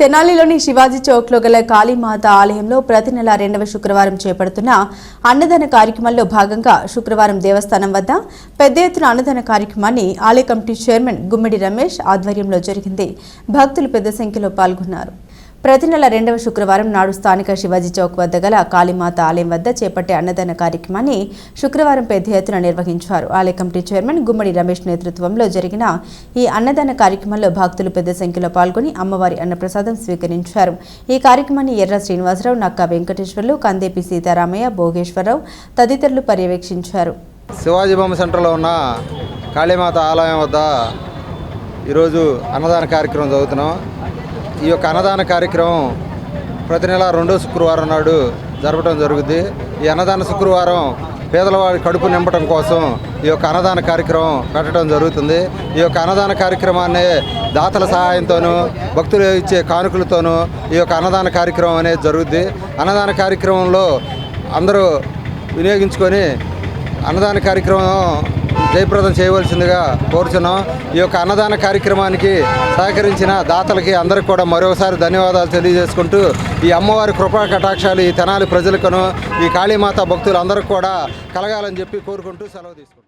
తెనాలిలోని శివాజీ చౌక్లో గల కాళీమాత ఆలయంలో ప్రతి నెల రెండవ శుక్రవారం చేపడుతున్న అన్నదాన కార్యక్రమంలో భాగంగా శుక్రవారం దేవస్థానం వద్ద పెద్ద ఎత్తున అన్నదాన కార్యక్రమాన్ని ఆలయ కమిటీ చైర్మన్ గుమ్మిడి రమేష్ ఆధ్వర్యంలో జరిగింది. భక్తులు పెద్ద సంఖ్యలో పాల్గొన్నారు. ప్రతి నెల రెండవ శుక్రవారం నాడు స్థానిక శివాజీ చౌక్ వద్ద గల కాళీమాత ఆలయం వద్ద చేపట్టే అన్నదాన కార్యక్రమాన్ని శుక్రవారం పెద్ద ఎత్తున నిర్వహించారు. ఆలయ కమిటీ చైర్మన్ గుమ్మడి రమేష్ నేతృత్వంలో జరిగిన ఈ అన్నదాన కార్యక్రమంలో భక్తులు పెద్ద సంఖ్యలో పాల్గొని అమ్మవారి అన్నప్రసాదం స్వీకరించారు. ఈ కార్యక్రమాన్ని ఎర్ర శ్రీనివాసరావు నక్కా వెంకటేశ్వర్లు కందేపి సీతారామయ్య భోగేశ్వరరావు తదితరులు పర్యవేక్షించారు. శివాజీ బొమ్మ సెంటర్లో ఉన్న కాళీమాత ఆలయం వద్ద ఈరోజు అన్నదాన కార్యక్రమం జరుగుతున్నాం. ఈ యొక్క అన్నదాన కార్యక్రమం ప్రతి నెల రెండో శుక్రవారం నాడు జరపడం జరుగుద్ది. ఈ అన్నదాన శుక్రవారం పేదలవాడి కడుపు నింపడం కోసం ఈ యొక్క అన్నదాన కార్యక్రమం పెట్టడం జరుగుతుంది. ఈ యొక్క అన్నదాన కార్యక్రమాన్ని దాతల సహాయంతోనూ భక్తులు ఇచ్చే కానుకలతోనూ ఈ యొక్క అన్నదాన కార్యక్రమం అనేది జరుగుద్ది. అన్నదాన కార్యక్రమంలో అందరూ వినియోగించుకొని అన్నదాన కార్యక్రమం జయప్రదం చేయవలసిందిగా కోరుచున్నాం. ఈ యొక్క అన్నదాన కార్యక్రమానికి సహకరించిన దాతలకి అందరికి కూడా మరోసారి ధన్యవాదాలు తెలియజేసుకుంటూ ఈ అమ్మవారి కృపా కటాక్షాలు ఈ తెనాలి ప్రజలకును ఈ కాళీమాత భక్తులు అందరికి కూడా కలగాలని చెప్పి కోరుకుంటూ సెలవు తీసుకుంటాం